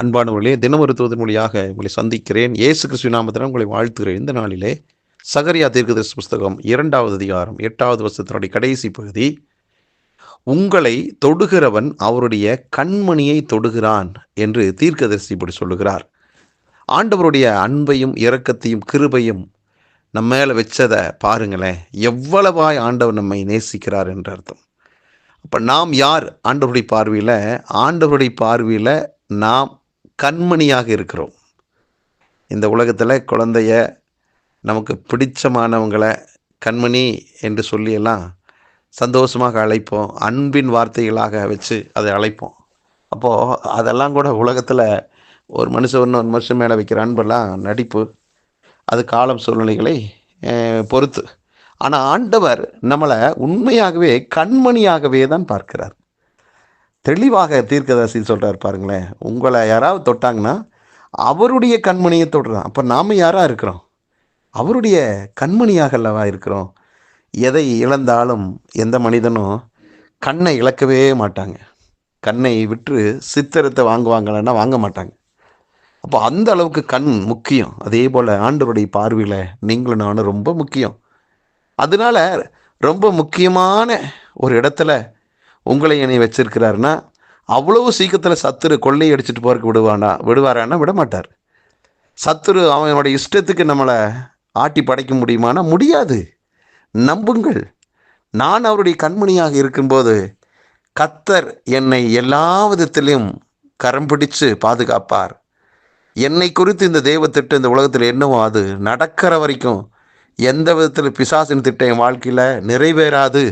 அன்பானவர்களே தூதன் மொழியாக உங்களை சந்திக்கிறேன். இயேசு கிறிஸ்து நாமத்தினால் உங்களை வாழ்த்துகிறேன். இந்த நாளிலே சகரியா தீர்க்கதரிசி புஸ்தகம் இரண்டாவது அதிகாரம் எட்டாவது வருஷத்தினுடைய கடைசி பகுதி. உங்களை தொடுகிறவன் அவருடைய கண்மணியை தொடுகிறான் என்று தீர்க்கதரிசி இப்படி சொல்லுகிறார். ஆண்டவருடைய அன்பையும் இரக்கத்தையும் கிருபையும் நம்ம மேலே வச்சதை பாருங்களேன் எவ்வளவாய் ஆண்டவர் நம்மை நேசிக்கிறார் என்று அர்த்தம். அப்போ நாம் யார்? ஆண்டவருடைய பார்வையில் ஆண்டவருடைய பார்வையில் நாம் கண்மணியாக இருக்கிறோம். இந்த உலகத்தில் குழந்தைய நமக்கு பிடிச்சமானவங்களை கண்மணி என்று சொல்லியெல்லாம் சந்தோஷமாக அழைப்போம். அன்பின் வார்த்தைகளாக வச்சு அதை அழைப்போம். அப்போது அதெல்லாம் கூட உலகத்தில் ஒரு மனுஷன் இன்னொரு மனுஷன் மேலே வைக்கிற அன்பெல்லாம் நடிப்பு. அது காலம் சூழ்நிலைகளை பொறுத்து. ஆனால் ஆண்டவர் நம்மளை உண்மையாகவே கண்மணியாகவே தான் பார்க்கிறார். தெளிவாக தீர்க்கதரிசி சொல்கிறார் பாருங்களேன். உங்களை யாராவது தொட்டாங்கன்னா அவருடைய கண்மணியை தொடுறான். அப்போ நாம் யாராக இருக்கிறோம்? அவருடைய கண்மணியாக அல்லவா இருக்கிறோம்? எதை இழந்தாலும் எந்த மனிதனும் கண்ணை இழக்கவே மாட்டாங்க. கண்ணை விற்று சித்திரத்தை வாங்குவாங்களன்னா வாங்க மாட்டாங்க. அப்போ அந்த அளவுக்கு கண் முக்கியம். அதே போல் ஆண்டவருடைய பார்வையில் நீங்களும் நானும் ரொம்ப முக்கியம். அதனால ரொம்ப முக்கியமான ஒரு இடத்துல உங்களை என்னை வச்சிருக்கிறாருன்னா அவ்வளவு சீக்கிரத்தில் சத்துரு கொள்ளை அடிச்சுட்டு போறதுக்கு விடுவானா விடுவாரானா விட மாட்டார். சத்துரு அவனோட இஷ்டத்துக்கு நம்மளை ஆட்டி படைக்க முடியுமானா முடியாது. நம்புங்கள். நான் அவருடைய கண்மணியாக இருக்கும்போது கத்தர் என்னை எல்லா விதத்திலையும் கரம் பிடிச்சு பாதுகாப்பார். என்னை குறித்து இந்த தெய்வ திட்டம் இந்த உலகத்தில் என்னவோ அது நடக்கிற வரைக்கும் எந்த விதத்தில் பிசாசின் திட்டம் என் வாழ்க்கையில் நிறைவேறாது.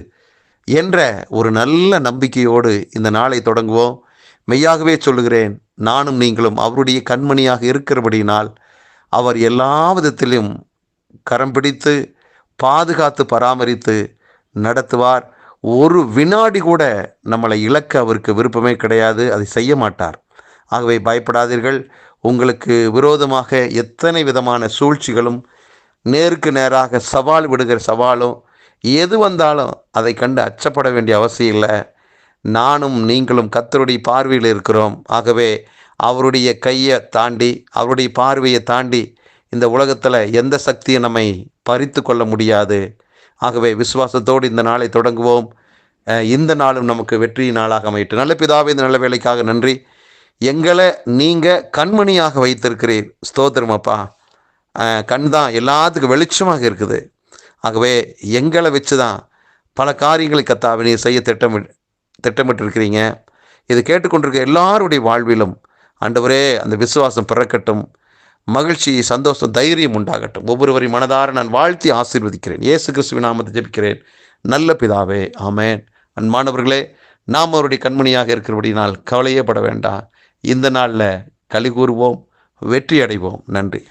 என்ற ஒரு நல்ல நம்பிக்கையோடு இந்த நாளை தொடங்குவோம். மெய்யாகவே சொல்லுகிறேன் நானும் நீங்களும் அவருடைய கண்மணியாக இருக்கிறபடியினால் அவர் எல்லா விதத்திலும் கரம் பிடித்து பாதுகாத்து பராமரித்து நடத்துவார். ஒரு வினாடி கூட நம்மளை இழக்க அவருக்கு விருப்பமே கிடையாது அதை செய்ய மாட்டார். ஆகவே பயப்படாதீர்கள். உங்களுக்கு விரோதமாக எத்தனை விதமான சூழ்ச்சிகளும் நேருக்கு நேராக சவால் விடுகிற சவாலும் எது வந்தாலும் அதை கண்டு அச்சப்பட வேண்டிய அவசியம் இல்லை. நானும் நீங்களும் கத்தருடைய பார்வையில் இருக்கிறோம். ஆகவே அவருடைய கையை தாண்டி அவருடைய பார்வையை தாண்டி இந்த உலகத்தில் எந்த சக்தியும் நம்மை பறித்து கொள்ள முடியாது. ஆகவே விசுவாசத்தோடு இந்த நாளை தொடங்குவோம். இந்த நாளும் நமக்கு வெற்றி நாளாக அமையிட்டு நல்ல பிதாவே இந்த நல்ல வேலைக்காக நன்றி. எங்களை நீங்கள் கண்மணியாக வைத்திருக்கிறீர். ஸ்தோத்திரமப்பா கண் தான் எல்லாத்துக்கும் வெளிச்சமாக இருக்குது. ஆகவே எங்களை வச்சு தான் பல காரியங்களை கத்தாவை நீ செய்ய திட்டமி திட்டமிட்டிருக்கிறீங்க. இது கேட்டுக்கொண்டிருக்க எல்லாருடைய வாழ்விலும் ஆண்டவரே அந்த விசுவாசம் பிறக்கட்டும். மகிழ்ச்சி சந்தோஷம் தைரியம் உண்டாகட்டும். ஒவ்வொருவரையும் மனதார நான் வாழ்த்தி ஆசீர்வதிக்கிறேன். இயேசு கிறிஸ்துவின் நாமத்தை ஜெபிக்கிறேன். நல்ல பிதாவே ஆமேன். அன்பானவர்களே நாம் அவருடைய கண்மணியாக இருக்கிறபடினால் கவலையே பட வேண்டாம். இந்த நாளில் களி கூறுவோம் வெற்றி அடைவோம். நன்றி.